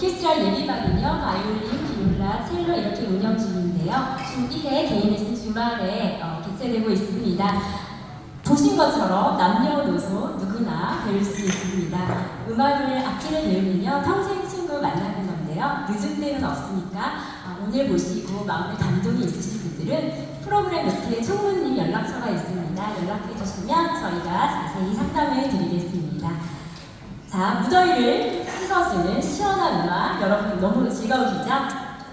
오케스트라 예비반은요, 바이올린, 비올라, 첼로 이렇게 운영 중인데요. 주1회 개인 레슨 주말에 어, 개최되고 있습니다. 보신 것처럼 남녀노소 누구나 배울 수 있습니다. 음악을 악기를 배우면요 평생 친구 만나는 건데요 늦은 때는 없으니까 어, 오늘 보시고 마음에 감동이 있으신 분들은 프로그램 밑에 총무님 연락처가 있습니다. 연락해 주시면 저희가 자세히 상담을 드리겠습니다. 자 무더위를 씻어주는 시원한 음악 여러분 너무 즐거우시죠?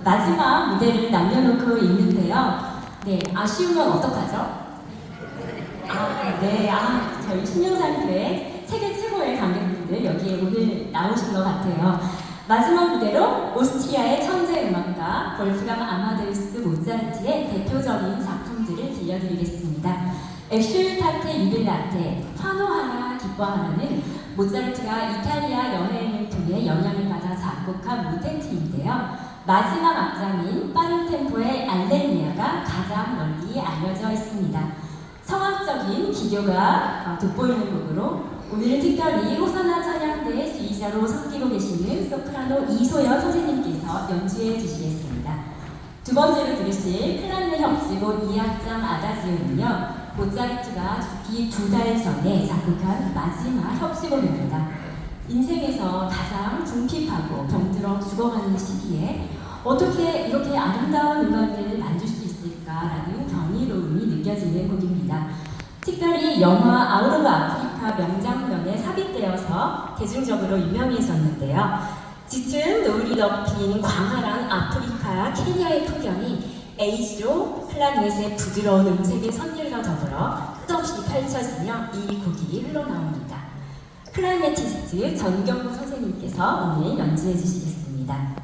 마지막 무대를 남겨놓고 있는데요. 네 아쉬우면 어떡하죠? 아, 네. 아, 저희 신영상교회 세계 최고의 관객분들 여기에 오늘 나오신 것 같아요. 마지막 무대로 오스트리아의 천재 음악가 볼프강 아마데우스 모차르트의 대표적인 작품들을 들려드리겠습니다. 엑슐타테 유빌라테, 환호하라 기뻐하라는 모차르트가 이탈리아 여행을 통해 영향을 받아 작곡한 모테트인데요. 마지막 악장인 빠른 템포의 알렐리아가 가장 널리 알려져 있습니다. 성악적인 기교가 어, 돋보이는 곡으로 오늘은 특별히 호사나 찬양대 수의자로 섬기고 계시는 소프라노 이소연 선생님께서 연주해 주시겠습니다. 두 번째로 들으실 클라리넷 협주곡 2악장 아다지오는요 모차르트가 죽기 두 달 전에 작곡한 마지막 협주곡입니다. 인생에서 가장 궁핍하고 병들어 죽어가는 시기에 어떻게 이렇게 아름다운 음악을 만들 수 있을까라는 경이로움이 느껴지는 곡입니다. 특별히 영화 오브 아프리카 명장면에 삽입되어서 대중적으로 유명해졌는데요. 짙은 노을이 덮인 광활한 아프리카 케냐의 풍경이 에이지로 클라넷의 부드러운 음색의 선율과 더불어 끝없이 펼쳐지며 이 곡이 흘러나옵니다. 클라리네티스트 전경구 선생님께서 오늘 연주해 주시겠습니다.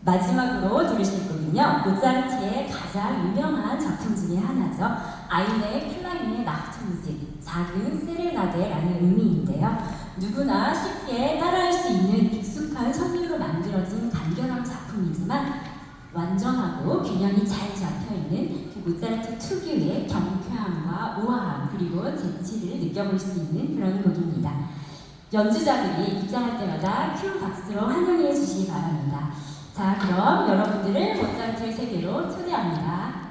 마지막으로 들으실 곡은요, 모차르트의 가장 유명한 작품 중에 하나죠. 아이네 클라인의 나트무직, 작은 세레나데라는 의미인데요. 누구나 쉽게 따라할 수 있는 균형이 잘 잡혀있는 그 모차르트 특유의 경쾌함과 우아함 그리고 재치를 느껴볼 수 있는 그런 곡입니다. 연주자들이 입장할 때마다 큰 박수로 환영해 주시기 바랍니다. 자, 그럼 여러분들을 모차르트의 세계로 초대합니다.